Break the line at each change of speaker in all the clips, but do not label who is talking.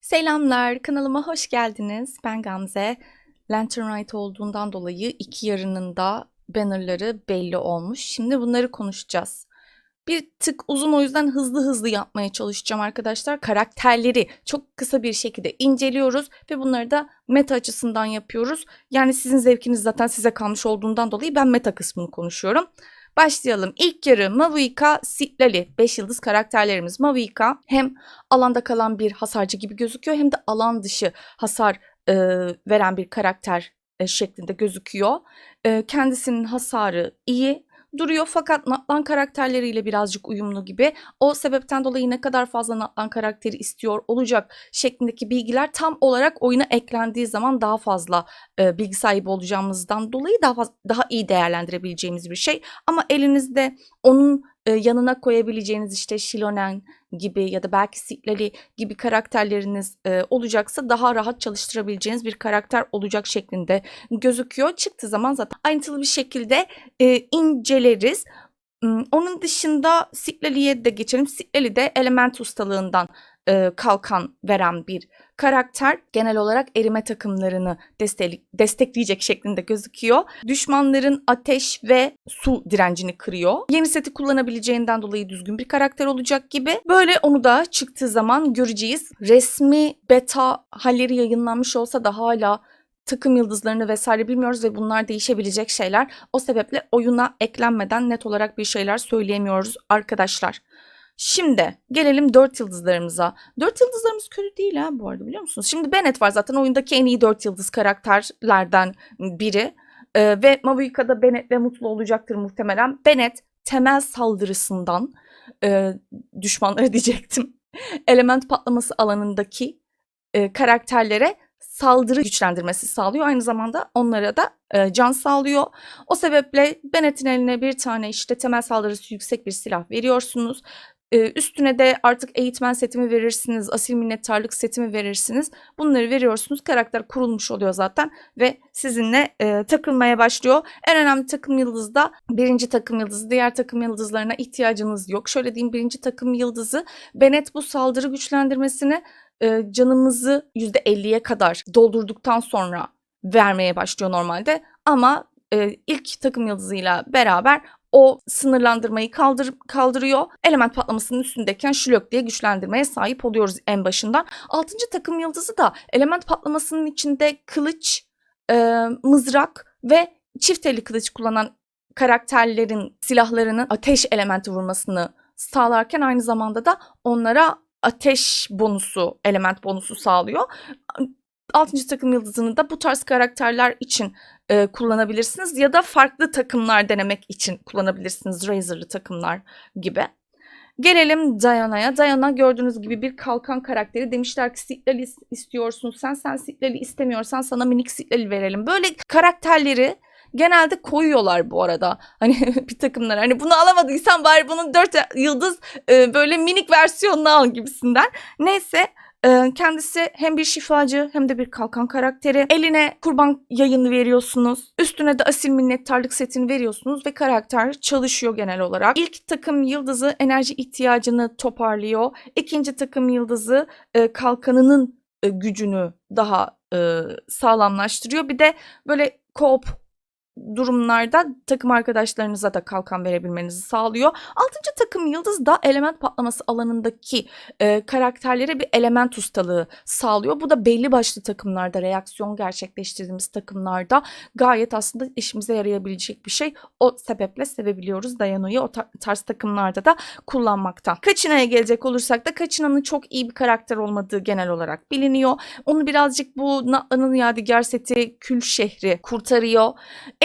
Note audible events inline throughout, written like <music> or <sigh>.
Selamlar, kanalıma hoş geldiniz. Ben Gamze. Lantern Night olduğundan dolayı iki yarının da bannerları belli olmuş. Şimdi bunları konuşacağız. Bir tık uzun o yüzden hızlı hızlı yapmaya çalışacağım arkadaşlar. Karakterleri çok kısa bir şekilde inceliyoruz ve bunları da meta açısından yapıyoruz. Yani sizin zevkiniz zaten size kalmış olduğundan dolayı ben meta kısmını konuşuyorum. Başlayalım. İlk yarı Mavuika, Sitlali 5 yıldız karakterlerimiz. Mavuika hem alanda kalan bir hasarcı gibi gözüküyor hem de alan dışı hasar e, veren bir karakter e, şeklinde gözüküyor. E, kendisinin hasarı iyi duruyor fakat Natlan karakterleriyle birazcık uyumlu gibi. O sebepten dolayı ne kadar fazla Natlan karakteri istiyor olacak şeklindeki bilgiler tam olarak oyuna eklendiği zaman daha fazla e, bilgi sahibi olacağımızdan dolayı daha daha iyi değerlendirebileceğimiz bir şey. Ama elinizde onun e, yanına koyabileceğiniz işte Shilonen gibi ya da belki Sitlali gibi karakterleriniz e, olacaksa daha rahat çalıştırabileceğiniz bir karakter olacak şeklinde gözüküyor. Çıktığı zaman zaten ayrıntılı bir şekilde e, inceleriz. Hmm, Onun dışında Sitlali'ye de geçelim. Sitlali de element ustalığından kalkan veren bir karakter. Genel olarak erime takımlarını destek, destekleyecek şeklinde gözüküyor. Düşmanların ateş ve su direncini kırıyor. Yeni seti kullanabileceğinden dolayı düzgün bir karakter olacak gibi. Böyle onu da çıktığı zaman göreceğiz. Resmi beta halleri yayınlanmış olsa da hala takım yıldızlarını vesaire bilmiyoruz ve bunlar değişebilecek şeyler. O sebeple oyuna eklenmeden net olarak bir şeyler söyleyemiyoruz arkadaşlar. Şimdi gelelim 4 yıldızlarımıza. 4 yıldızlarımız kötü değil ha bu arada biliyor musunuz? Şimdi Bennett var zaten oyundaki en iyi 4 yıldız karakterlerden biri. Ee, ve Mavuika'da Bennett'le mutlu olacaktır muhtemelen. Bennett temel saldırısından e, düşmanları <laughs> diyecektim. Element patlaması alanındaki e, karakterlere saldırı güçlendirmesi sağlıyor. Aynı zamanda onlara da e, can sağlıyor. O sebeple Bennett'in eline bir tane işte temel saldırısı yüksek bir silah veriyorsunuz. E, üstüne de artık eğitmen setimi verirsiniz, asil minnettarlık setimi verirsiniz. Bunları veriyorsunuz. Karakter kurulmuş oluyor zaten ve sizinle e, takılmaya başlıyor. En önemli takım yıldızı da birinci takım yıldızı. Diğer takım yıldızlarına ihtiyacınız yok. Şöyle diyeyim birinci takım yıldızı Bennett bu saldırı güçlendirmesini e, canımızı %50'ye kadar doldurduktan sonra vermeye başlıyor normalde. Ama e, ilk takım yıldızıyla beraber o sınırlandırmayı kaldır, kaldırıyor. Element patlamasının üstündeyken şlök diye güçlendirmeye sahip oluyoruz en başından. Altıncı takım yıldızı da element patlamasının içinde kılıç, e, mızrak ve çift elli kılıç kullanan karakterlerin silahlarının ateş elementi vurmasını sağlarken aynı zamanda da onlara ateş bonusu, element bonusu sağlıyor. Altıncı takım yıldızını da bu tarz karakterler için e, kullanabilirsiniz ya da farklı takımlar denemek için kullanabilirsiniz. Razor'lı takımlar gibi. Gelelim Diana'ya. Diana gördüğünüz gibi bir kalkan karakteri. Demişler ki Sitlali istiyorsun sen, sen Sitlali istemiyorsan sana minik Sitlali verelim. Böyle karakterleri genelde koyuyorlar bu arada. <laughs> Hani bir takımlar hani bunu alamadıysan bari bunun dört yıldız e, böyle minik versiyonunu al gibisinden. Neyse e, kendisi hem bir şifacı hem de bir kalkan karakteri. Eline kurban yayını veriyorsunuz. Üstüne de asil minnettarlık setini veriyorsunuz ve karakter çalışıyor genel olarak. İlk takım yıldızı enerji ihtiyacını toparlıyor. İkinci takım yıldızı e, kalkanının e, gücünü daha e, sağlamlaştırıyor. Bir de böyle koop durumlarda takım arkadaşlarınıza da kalkan verebilmenizi sağlıyor. Altıncı takım yıldız da element patlaması alanındaki e, karakterlere bir element ustalığı sağlıyor. Bu da belli başlı takımlarda reaksiyon gerçekleştirdiğimiz takımlarda gayet aslında işimize yarayabilecek bir şey. O sebeple sevebiliyoruz Dayano'yu o tar- tarz takımlarda da kullanmaktan. Kaçina'ya gelecek olursak da Kaçina'nın çok iyi bir karakter olmadığı genel olarak biliniyor. Onu birazcık bu Natlan'ın Yadigar seti Kül şehri kurtarıyor.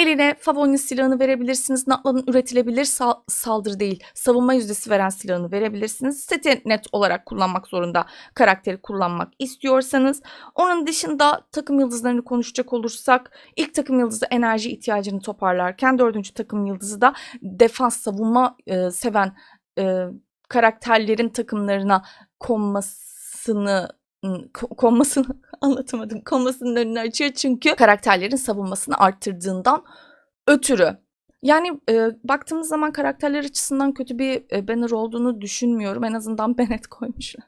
Eline Favoni silahını verebilirsiniz. Natlan'ın üretilebilir sal- saldırı değil, savunma yüzdesi veren silahını verebilirsiniz. Seti net olarak kullanmak zorunda karakteri kullanmak istiyorsanız. Onun dışında takım yıldızlarını konuşacak olursak ilk takım yıldızı enerji ihtiyacını toparlarken dördüncü takım yıldızı da defans savunma e, seven e, karakterlerin takımlarına konmasını ko- konmasını <laughs> anlatamadım. Konmasının önünü açıyor çünkü karakterlerin savunmasını arttırdığından ötürü. Yani e, baktığımız zaman karakterler açısından kötü bir e, banner olduğunu düşünmüyorum. En azından <laughs> Bennett koymuşlar.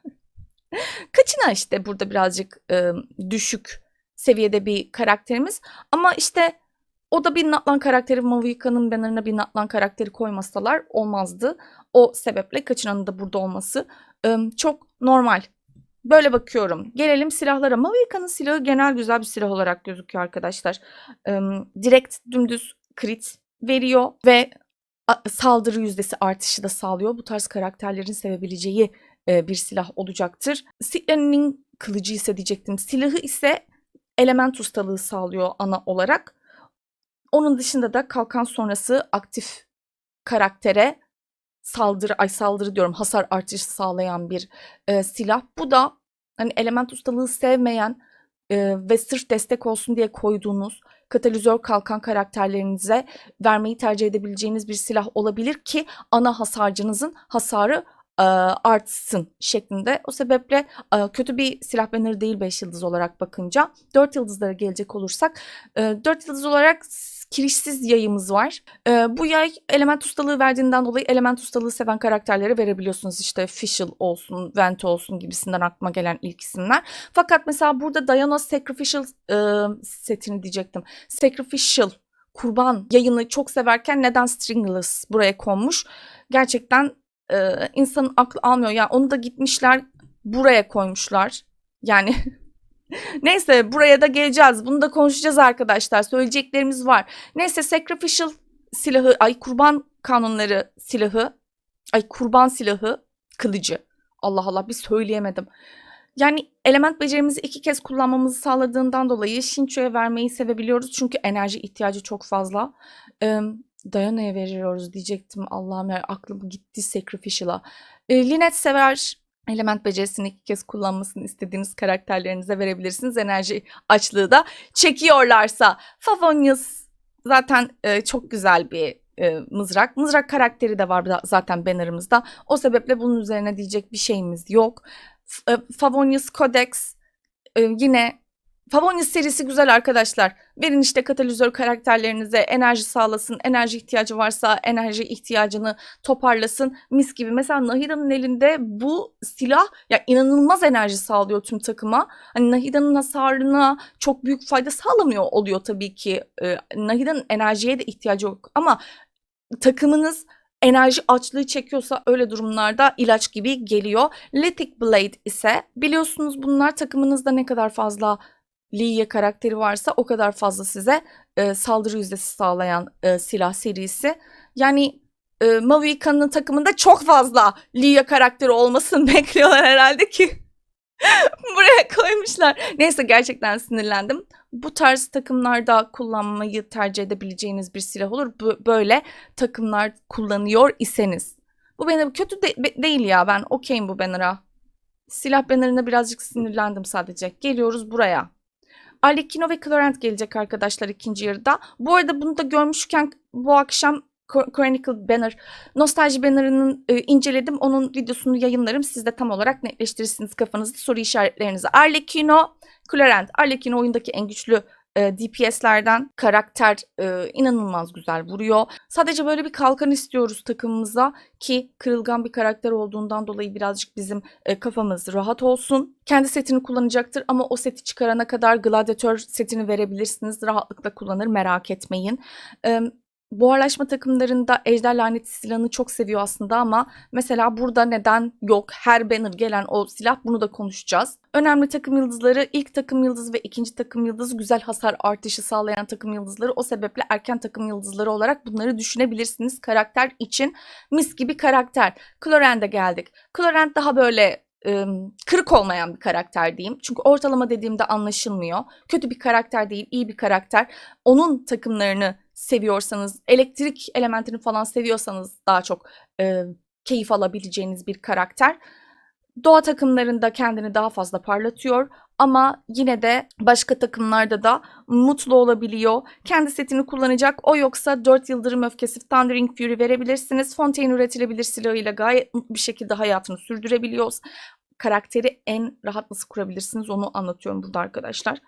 <laughs> Kaçına işte burada birazcık e, düşük seviyede bir karakterimiz. Ama işte o da bir Natlan karakteri Mavika'nın bannerına bir Natlan karakteri koymasalar olmazdı. O sebeple Kaçına'nın da burada olması e, çok normal. Böyle bakıyorum. Gelelim silahlara. Mavika'nın silahı genel güzel bir silah olarak gözüküyor arkadaşlar. Direkt dümdüz crit veriyor ve saldırı yüzdesi artışı da sağlıyor. Bu tarz karakterlerin sevebileceği e, bir silah olacaktır. Sitlerinin kılıcı ise diyecektim. Silahı ise element ustalığı sağlıyor ana olarak. Onun dışında da kalkan sonrası aktif karaktere saldırı, ay saldırı diyorum hasar artışı sağlayan bir e, silah. Bu da hani element ustalığı sevmeyen e, ve sırf destek olsun diye koyduğunuz katalizör kalkan karakterlerinize vermeyi tercih edebileceğiniz bir silah olabilir ki ana hasarcınızın hasarı e, artsın şeklinde. O sebeple e, kötü bir silah banner değil 5 yıldız olarak bakınca. 4 yıldızlara gelecek olursak e, 4 yıldız olarak kirişsiz yayımız var. E, bu yay element ustalığı verdiğinden dolayı element ustalığı seven karakterlere verebiliyorsunuz. İşte Fischl olsun, Vent olsun gibisinden aklıma gelen ilk isimler. Fakat mesela burada Diana Sacrificial e, setini diyecektim. Sacrificial kurban yayını çok severken neden Stringless buraya konmuş? Gerçekten e, insanın aklı almıyor. Yani onu da gitmişler buraya koymuşlar. Yani <laughs> neyse buraya da geleceğiz. Bunu da konuşacağız arkadaşlar. Söyleyeceklerimiz var. Neyse Sacrificial silahı, ay kurban kanunları silahı, ay kurban silahı, kılıcı. Allah Allah bir söyleyemedim. Yani element becerimizi iki kez kullanmamızı sağladığından dolayı Shincho'ya vermeyi sevebiliyoruz. Çünkü enerji ihtiyacı çok fazla. Ee, Diana'ya veriyoruz diyecektim. Allah'ım ya aklım gitti Sacrificial'a. Ee, Lynette sever. Element becerisini iki kez kullanmasını istediğiniz karakterlerinize verebilirsiniz. Enerji açlığı da çekiyorlarsa. Favonius zaten e, çok güzel bir e, mızrak. Mızrak karakteri de var zaten bannerımızda. O sebeple bunun üzerine diyecek bir şeyimiz yok. E, Favonius Codex e, yine Favonius serisi güzel arkadaşlar. Verin işte katalizör karakterlerinize enerji sağlasın. Enerji ihtiyacı varsa enerji ihtiyacını toparlasın. Mis gibi. Mesela Nahida'nın elinde bu silah ya inanılmaz enerji sağlıyor tüm takıma. Hani Nahida'nın hasarına çok büyük fayda sağlamıyor oluyor tabii ki. Ee, Nahida'nın enerjiye de ihtiyacı yok ama takımınız enerji açlığı çekiyorsa öyle durumlarda ilaç gibi geliyor. Lithic Blade ise biliyorsunuz bunlar takımınızda ne kadar fazla Liye karakteri varsa o kadar fazla size e, saldırı yüzdesi sağlayan e, silah serisi. Yani e, Mavika'nın takımında çok fazla Liye karakteri olmasını <laughs> bekliyorlar herhalde ki <laughs> buraya koymuşlar. Neyse gerçekten sinirlendim. Bu tarz takımlarda kullanmayı tercih edebileceğiniz bir silah olur. Bu- Böyle takımlar kullanıyor iseniz. Bu banner kötü de- be- değil ya ben okeyim bu banner'a. Silah bannerına birazcık sinirlendim sadece. Geliyoruz buraya. Arlecchino ve Clarent gelecek arkadaşlar ikinci yarıda. Bu arada bunu da görmüşken bu akşam Chro- Chronicle Banner, Nostalji Banner'ının e, inceledim. Onun videosunu yayınlarım. Siz de tam olarak netleştirirsiniz kafanızda soru işaretlerinizi. Arlecchino, Clarent. Arlecchino oyundaki en güçlü e, DPS'lerden. Karakter e, inanılmaz güzel vuruyor. Sadece böyle bir kalkan istiyoruz takımımıza ki kırılgan bir karakter olduğundan dolayı birazcık bizim e, kafamız rahat olsun. Kendi setini kullanacaktır ama o seti çıkarana kadar gladyatör setini verebilirsiniz. Rahatlıkla kullanır merak etmeyin. E, buharlaşma takımlarında ejder laneti silahını çok seviyor aslında ama mesela burada neden yok? Her banner gelen o silah bunu da konuşacağız. Önemli takım yıldızları ilk takım yıldızı ve ikinci takım yıldızı güzel hasar artışı sağlayan takım yıldızları. O sebeple erken takım yıldızları olarak bunları düşünebilirsiniz karakter için. Mis gibi karakter. Cloren'de geldik. Clorent daha böyle kırık olmayan bir karakter diyeyim. Çünkü ortalama dediğimde anlaşılmıyor. Kötü bir karakter değil, iyi bir karakter. Onun takımlarını seviyorsanız, elektrik elementini falan seviyorsanız daha çok e, keyif alabileceğiniz bir karakter. Doğa takımlarında kendini daha fazla parlatıyor ama yine de başka takımlarda da mutlu olabiliyor. Kendi setini kullanacak. O yoksa 4 yıldırım öfkesi Thundering Fury verebilirsiniz. Fontaine üretilebilir silahıyla gayet mutlu bir şekilde hayatını sürdürebiliyor. Karakteri en rahat nasıl kurabilirsiniz onu anlatıyorum burada arkadaşlar.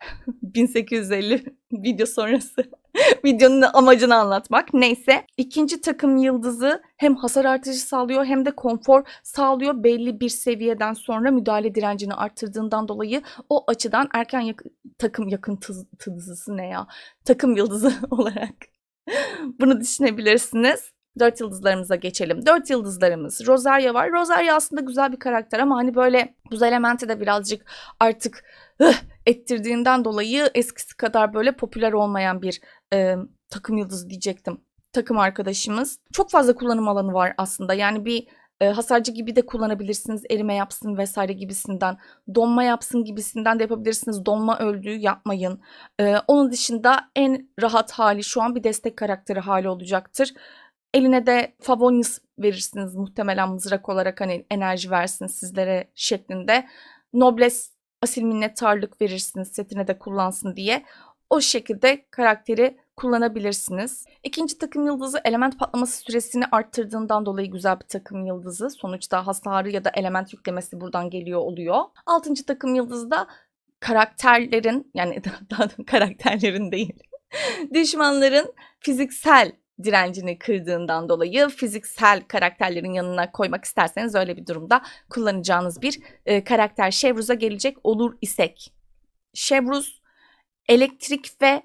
<laughs> 1850 video sonrası <laughs> videonun amacını anlatmak. Neyse ikinci takım yıldızı hem hasar artışı sağlıyor hem de konfor sağlıyor. Belli bir seviyeden sonra müdahale direncini arttırdığından dolayı o açıdan erken yak- takım yakıntılısı ne ya? Takım yıldızı <laughs> olarak <laughs> bunu düşünebilirsiniz. Dört yıldızlarımıza geçelim. Dört yıldızlarımız. Rosaria var. Rosaria aslında güzel bir karakter ama hani böyle buz elementi de birazcık artık ettirdiğinden dolayı eskisi kadar böyle popüler olmayan bir e, takım yıldızı diyecektim. Takım arkadaşımız. Çok fazla kullanım alanı var aslında. Yani bir e, hasarcı gibi de kullanabilirsiniz. Erime yapsın vesaire gibisinden. Donma yapsın gibisinden de yapabilirsiniz. Donma öldüğü yapmayın. E, onun dışında en rahat hali şu an bir destek karakteri hali olacaktır. Eline de Favonius verirsiniz muhtemelen mızrak olarak hani enerji versin sizlere şeklinde. Nobles asil minnettarlık verirsiniz setine de kullansın diye. O şekilde karakteri kullanabilirsiniz. İkinci takım yıldızı element patlaması süresini arttırdığından dolayı güzel bir takım yıldızı. Sonuçta hasarı ya da element yüklemesi buradan geliyor oluyor. Altıncı takım yıldızı da karakterlerin yani <laughs> daha da karakterlerin değil <laughs> düşmanların fiziksel direncini kırdığından dolayı fiziksel karakterlerin yanına koymak isterseniz öyle bir durumda kullanacağınız bir e, karakter Chevruz'a gelecek olur isek. Chevruz elektrik ve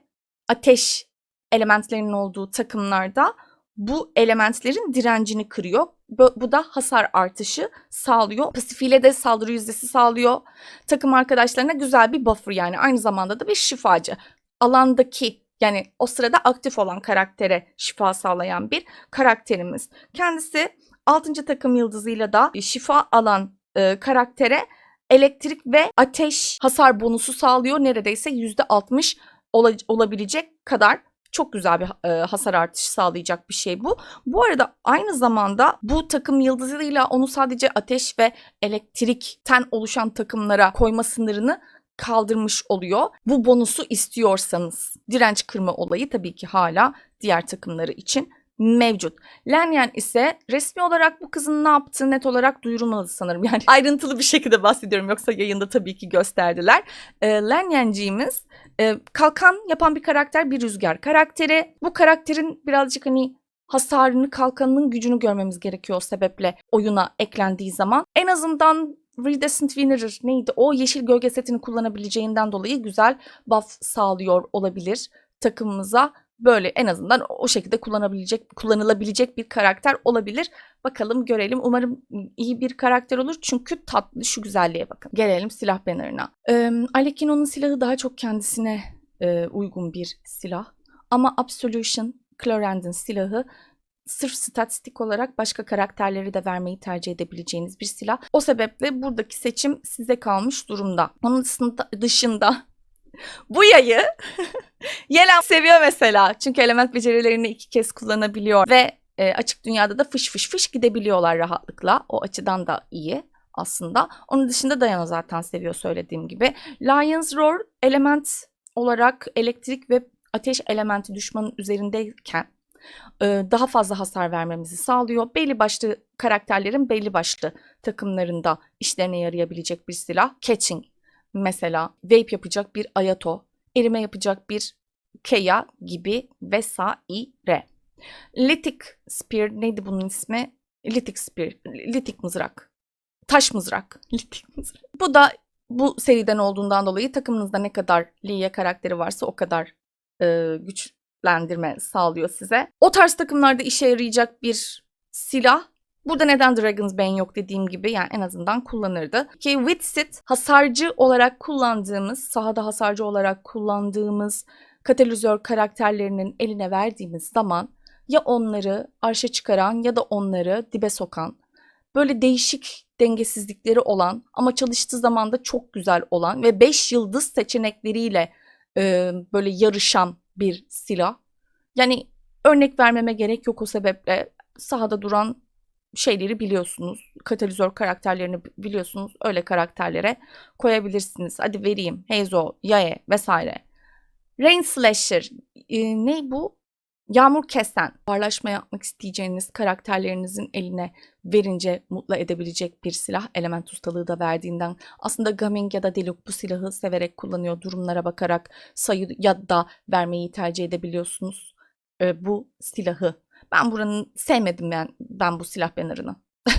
ateş elementlerinin olduğu takımlarda bu elementlerin direncini kırıyor. Bu, bu da hasar artışı sağlıyor. Pasifiyle de saldırı yüzdesi sağlıyor. Takım arkadaşlarına güzel bir buffer yani aynı zamanda da bir şifacı. Alandaki yani o sırada aktif olan karaktere şifa sağlayan bir karakterimiz. Kendisi 6. takım yıldızıyla da şifa alan e, karaktere elektrik ve ateş hasar bonusu sağlıyor. Neredeyse %60 ola, olabilecek kadar çok güzel bir e, hasar artışı sağlayacak bir şey bu. Bu arada aynı zamanda bu takım yıldızıyla onu sadece ateş ve elektrikten oluşan takımlara koyma sınırını kaldırmış oluyor. Bu bonusu istiyorsanız direnç kırma olayı tabii ki hala diğer takımları için mevcut. Lenyen ise resmi olarak bu kızın ne yaptığı net olarak duyurulmadı sanırım. <laughs> Yani ayrıntılı bir şekilde bahsediyorum yoksa yayında tabii ki gösterdiler. E, Lenyenciğimiz e, kalkan yapan bir karakter bir rüzgar karakteri. Bu karakterin birazcık hani hasarını kalkanının gücünü görmemiz gerekiyor o sebeple oyuna eklendiği zaman. En azından Iridescent Winner neydi? O yeşil gölge setini kullanabileceğinden dolayı güzel buff sağlıyor olabilir takımımıza. Böyle en azından o şekilde kullanabilecek, kullanılabilecek bir karakter olabilir. Bakalım görelim. Umarım iyi bir karakter olur. Çünkü tatlı şu güzelliğe bakın. Gelelim silah bannerına. Ee, Alekino'nun silahı daha çok kendisine e, uygun bir silah. Ama Absolution, Clarend'in silahı sırf statistik olarak başka karakterleri de vermeyi tercih edebileceğiniz bir silah. O sebeple buradaki seçim size kalmış durumda. Onun dışında, <laughs> bu yayı <laughs> Yelen seviyor mesela. Çünkü element becerilerini iki kez kullanabiliyor ve e, açık dünyada da fış fış fış gidebiliyorlar rahatlıkla. O açıdan da iyi aslında. Onun dışında Dayana zaten seviyor söylediğim gibi. Lions Roar element olarak elektrik ve ateş elementi düşmanın üzerindeyken daha fazla hasar vermemizi sağlıyor. Belli başlı karakterlerin belli başlı takımlarında işlerine yarayabilecek bir silah. Catching mesela vape yapacak bir Ayato, erime yapacak bir Keya gibi vesaire. Litik Spear neydi bunun ismi? Litik Spear, litik mızrak. Taş mızrak. <laughs> Litik mızrak. Bu da bu seriden olduğundan dolayı takımınızda ne kadar Liye karakteri varsa o kadar e, güç güçlendirme sağlıyor size. O tarz takımlarda işe yarayacak bir silah Burada neden Dragon's Bane yok dediğim gibi yani en azından kullanırdı. Ki Witsit hasarcı olarak kullandığımız, sahada hasarcı olarak kullandığımız katalizör karakterlerinin eline verdiğimiz zaman ya onları arşa çıkaran ya da onları dibe sokan, böyle değişik dengesizlikleri olan ama çalıştığı zaman da çok güzel olan ve 5 yıldız seçenekleriyle e, böyle yarışan bir silah. Yani örnek vermeme gerek yok o sebeple sahada duran şeyleri biliyorsunuz. Katalizör karakterlerini biliyorsunuz. Öyle karakterlere koyabilirsiniz. Hadi vereyim. Heizo, Yae vesaire. Rain Slasher. E, ne bu? Yağmur kesen, parlaşma yapmak isteyeceğiniz karakterlerinizin eline verince mutlu edebilecek bir silah. Element ustalığı da verdiğinden. Aslında Gaming ya da Deluk bu silahı severek kullanıyor. Durumlara bakarak sayı ya da vermeyi tercih edebiliyorsunuz. Ee, bu silahı. Ben buranın sevmedim ben, ben bu silah bannerını. <laughs>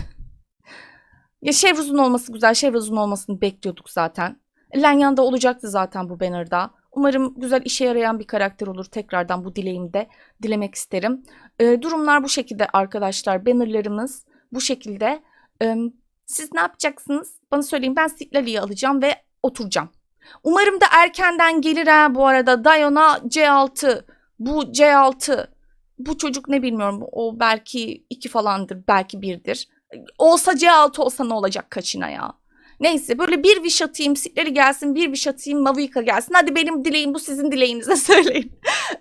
ya Chevruz'un olması güzel. Chevruz'un olmasını bekliyorduk zaten. Lanyan'da olacaktı zaten bu banner'da. Umarım güzel işe yarayan bir karakter olur. Tekrardan bu dileğimi de dilemek isterim. Ee, durumlar bu şekilde arkadaşlar. Bannerlarımız bu şekilde. Ee, siz ne yapacaksınız? Bana söyleyin. Ben Sitlali'yi alacağım ve oturacağım. Umarım da erkenden gelir ha bu arada. Diana C6. Bu C6. Bu çocuk ne bilmiyorum. O belki 2 falandır. Belki 1'dir. Olsa C6 olsa ne olacak kaçına ya? Neyse böyle bir wish atayım, Sitleri gelsin, bir wish atayım, Mavuika gelsin. Hadi benim dileğim bu sizin dileğinize <laughs> söyleyin.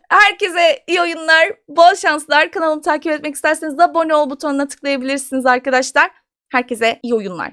Herkese iyi oyunlar, bol şanslar. Kanalımı takip etmek isterseniz abone ol butonuna tıklayabilirsiniz arkadaşlar. Herkese iyi oyunlar.